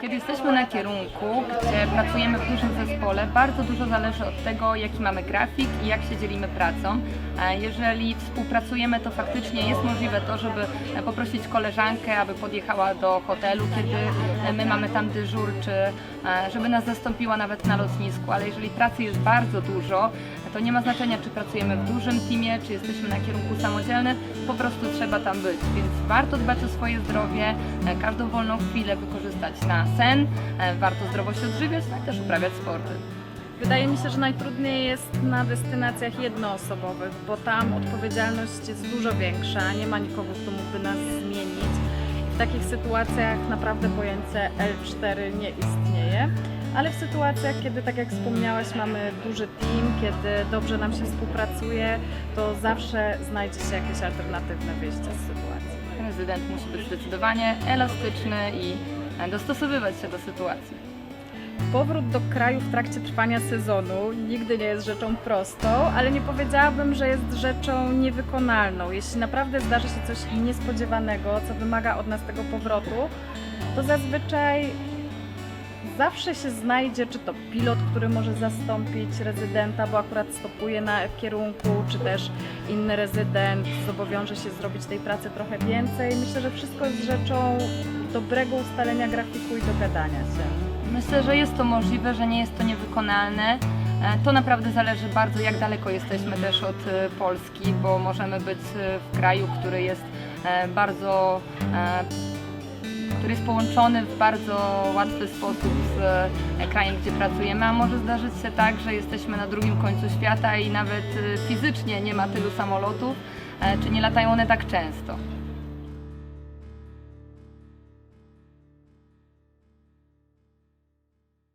Kiedy jesteśmy na kierunku, gdzie pracujemy w dużym zespole, bardzo dużo zależy od tego, jaki mamy grafik i jak się dzielimy pracą. E, Jeżeli współpracujemy, to faktycznie jest możliwe to, żeby e, poprosić koleżankę, aby podjechała do hotelu, kiedy e, my mamy tam dyżur, czy żeby nas zastąpiła nawet na lotnisku, ale jeżeli pracy jest bardzo dużo, to nie ma znaczenia, czy pracujemy w dużym teamie, czy jesteśmy na kierunku samodzielnym, po prostu trzeba tam być. Więc warto dbać o swoje zdrowie, każdą wolną chwilę wykorzystać na sen, e, warto zdrowo się odżywiać, no i też uprawiać sporty. Wydaje mi się, że najtrudniej jest na destynacjach jednoosobowych, bo tam odpowiedzialność jest dużo większa, nie ma nikogo, kto mógłby nas zmienić. W takich sytuacjach naprawdę pojęcie L4 nie istnieje. Ale w sytuacjach, kiedy, tak jak wspomniałaś, mamy duży team, kiedy dobrze nam się współpracuje, to zawsze znajdzie się jakieś alternatywne wyjście z sytuacji. Prezydent musi być zdecydowanie elastyczny i dostosowywać się do sytuacji. Powrót do kraju w trakcie trwania sezonu nigdy nie jest rzeczą prostą, ale nie powiedziałabym, że jest rzeczą niewykonalną. Jeśli naprawdę zdarzy się coś niespodziewanego, co wymaga od nas tego powrotu, to zazwyczaj zawsze się znajdzie, czy to pilot, który może zastąpić rezydenta, bo akurat stopuje na kierunku, czy też inny rezydent zobowiąże się zrobić tej pracy trochę więcej. Myślę, że wszystko jest rzeczą dobrego ustalenia grafiku i dogadania się. Myślę, że jest to możliwe, że nie jest to niewykonalne. E, To naprawdę zależy bardzo, jak daleko jesteśmy też od e, Polski, bo możemy być e, w kraju, który jest bardzo, który jest połączony w bardzo łatwy sposób z e, krajem, gdzie pracujemy, a może zdarzyć się tak, że jesteśmy na drugim końcu świata i nawet e, fizycznie nie ma tylu samolotów, e, czy nie latają one tak często.